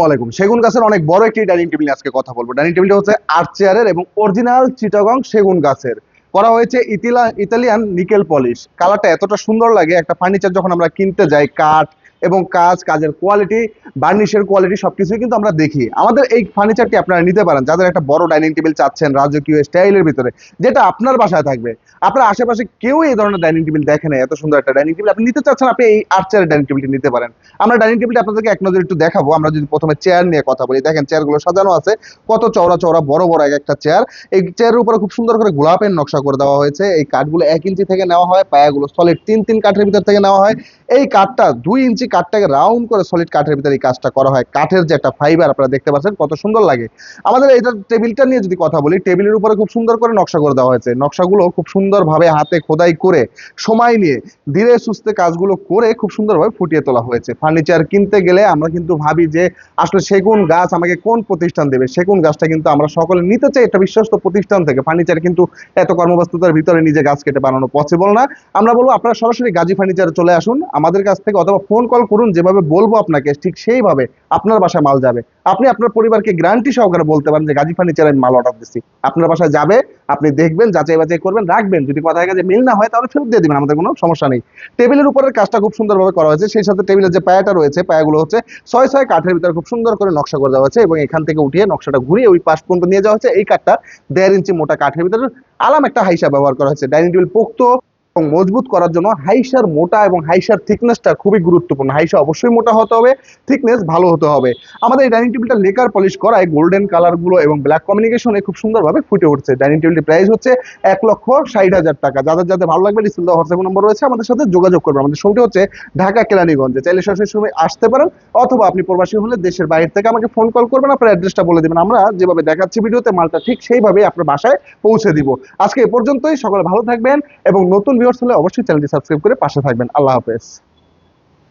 ওয়ালাইকুম। সেগুন গাছের অনেক বড় একটি ডাইনিং টেবিল আজকে কথা বলব। ডাইনিং টেবিলটা হচ্ছে আর্ট চেয়ারের এবং অরিজিনাল চিটাগং সেগুন গাছের। করা হয়েছে ইতালিয়ান নিকেল পলিশ। কালারটা এতটা সুন্দর লাগে, একটা ফার্নিচার যখন আমরা কিনতে যাই, কাঠ এবং কাজ, কাজের কোয়ালিটি বার্নিশের কোয়ালিটি সবকিছুই কিন্তু আমরা দেখি। আমাদের এই ফার্নিচারটি আপনারা নিতে পারেন। যাদের একটা বড় ডাইনিং টেবিল চাচ্ছেন রাজকীয় স্টাইলের ভিতরে, যেটা আপনার বাসায় থাকবে। আপনার আশেপাশে কেউ এই ধরনের ডাইনিং টেবিল দেখে না এত সুন্দর একটা ডাইনিং টেবিল আপনি নিতে চাচ্ছেন, আপনি এই আর্ট চেয়ারের ডাইনিং টেবিলটি নিতে পারেন। আমরা ডাইনিং টেবিলটা আপনাদেরকে এক নজর একটু দেখাবো। আমরা যদি প্রথমে চেয়ার নিয়ে কথা বলি, দেখেন চেয়ারগুলো সাজানো আছে। কত চওড়া চওড়া, বড় বড় এক একটা চেয়ার এই চেয়ারের উপরে খুব সুন্দর করে গোলাপের নকশা করে দেওয়া হয়েছে। এই কাঠগুলো এক ইঞ্চি থেকে নেওয়া হয়, পায়াগুলো সলিড তিন তিন কাঠের ভিতর থেকে নেওয়া হয়। এই কাঠটা দুই ইঞ্চি কাঠটাকে রাউন্ড করে সলিড কাঠের ভিতরে এই কাজটা করা হয়। কাঠের যে একটা ফাইবার আপনারা দেখতে পাচ্ছেন, কত সুন্দর লাগে। আমাদের এইটা টেবিলটা নিয়ে যদি কথা বলি, টেবিলের উপরে খুব সুন্দর করে নকশা করে দেওয়া হয়েছে। নকশাগুলো খুব সুন্দরভাবে হাতে খোদাই করে সময় নিয়ে ধীরে সুস্থে কাজগুলো করে খুব সুন্দরভাবে ফুটিয়ে তোলা হয়েছে। ফার্নিচার কিনতে গেলে আমরা কিন্তু ভাবি যে, আসলে সেগুন গাছ আমাকে কোন প্রতিষ্ঠান দেবে? সেগুন গাছটা কিন্তু আমরা সকলে নিতে চাই। একটা বিশ্বস্ত প্রতিষ্ঠান থেকে। ফার্নিচার কিন্তু এত কর্মব্যস্ততার ভিতরে নিজে গাছ কেটে বানানো পসিবল না। আমরা বলব, আপনারা সরাসরি গাজী ফার্নিচারে চলে আসুন। আমাদের কাছ থেকে অথবা ফোন কল করুন, যেভাবে বলব আপনাকে, ঠিক সেইভাবে আপনার বাসায় মাল যাবে। আপনি আপনার পরিবারকে গ্যারান্টি সহকারে বলতে পারেন যে, গাজী ফার্নিচারে আমি মাল অর্ডার দিচ্ছি আপনার বাসায় যাবে, আপনি দেখবেন, যাচাই বাছাই করবেন, রাখবেন। যদি কথায় কাজে মিল না হয়, তাহলে ফেরত দিয়ে দিবেন, আমাদের কোনো সমস্যা নেই। টেবিলের উপরের কাজটা খুব সুন্দরভাবে করা হয়েছে। সেই সাথে টেবিলের যে পায়াটা রয়েছে, পায়াগুলো হচ্ছে ছয় ছয় কাঠের ভিতরে খুব সুন্দর করে নকশা করে দেওয়া হয়েছে এবং এখান থেকে উঠিয়ে নকশাটা ঘুরিয়ে ওই পাশ পর্যন্ত নিয়ে যাওয়া হচ্ছে এই কাঠটা দেড় ইঞ্চি মোটা কাঠের ভিতরে আলাম একটা হাইসা ব্যবহার করা হয়েছে। ডাইনিং টেবিল পোক্ত এবং মজবুত করার জন্য হাইসার মোটা এবং হাইসার থিকনেসটা খুবই গুরুত্বপূর্ণ। হাইসা অবশ্যই মোটা হতে হবে, থিকনেস ভালো হতে হবে। আমাদের এই ডাইনিং টেবিলটা লেকার পলিশ করায় গোল্ডেন কালারগুলো এবং ব্ল্যাক কমিউনিকেশনে খুব সুন্দরভাবে ফুটে উঠছে। ডাইনিং টেবিলটির প্রাইস হচ্ছে এক লক্ষ ষাট হাজার টাকা। যাদের যাদের ভালো লাগবে ডিসপ্লে হোয়াটসঅ্যাপ নম্বর রয়েছে, আমাদের সাথে যোগাযোগ করবে আমাদের শোটি হচ্ছে ঢাকা কেলানিগঞ্জে। চাইলে সরাসরি সময় আসতে পারেন অথবা আপনি প্রবাসী হলে দেশের বাইরে থেকে আমাকে ফোন কল করবেন, আপনার অ্যাড্রেসটা বলে দেবেন। আমরা যেভাবে দেখাচ্ছি ভিডিওতে, মালটা ঠিক সেইভাবেই আপনার বাসায় পৌঁছে দিব। আজকে এ পর্যন্তই। সকলে ভালো থাকবেন এবং নতুন ভিউয়ার্স হলে অবশ্যই চ্যানেলটি সাবস্ক্রাইব করে পাশে থাকবেন। আল্লাহ হাফেজ।